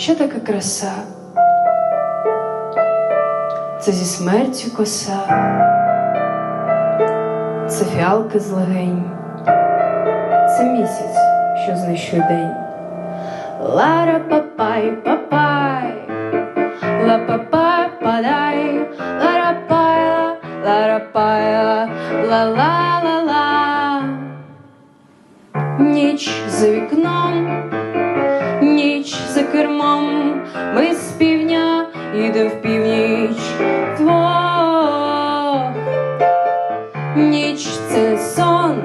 що таке краса? Це зі смертю коса, це фіалки з легень, це місяць, що знищує день. Лара папай, папай, ла папай, падай, лара пайла, лара пайла, ла ла ла ла. Ніч за вікном, ніч за кермом, ми з півдня їдем в північ вдвох. Ніч це сон,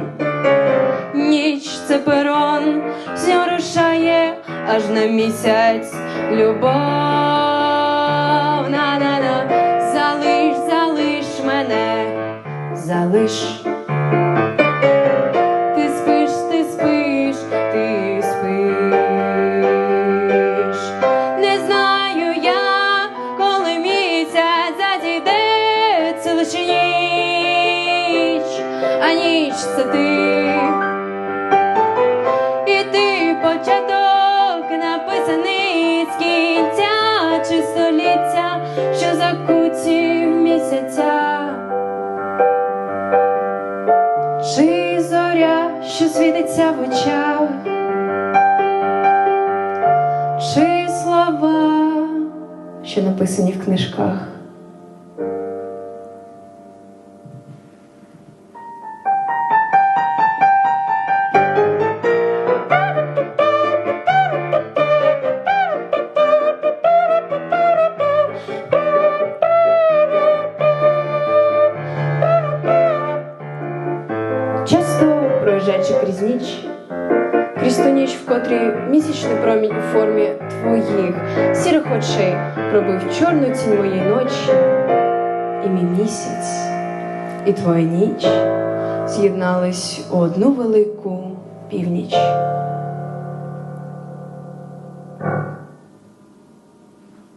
ніч це перон, все рушає аж на місяць любов. На-на-на, залиш, залиш мене, залиш. А ніч це ти. І ти початок написаний з кінця чи століття, що закуті місяця. Чи зоря, що світиться в очах, чи слова, що написані в книжках. Проїжджаючи крізь ніч, крізь ту ніч, в котрій місячний промінь у формі твоїх сірих очей пробив чорну тінь моєї ночі, і мій місяць, і твоя ніч з'єднались у одну велику північ.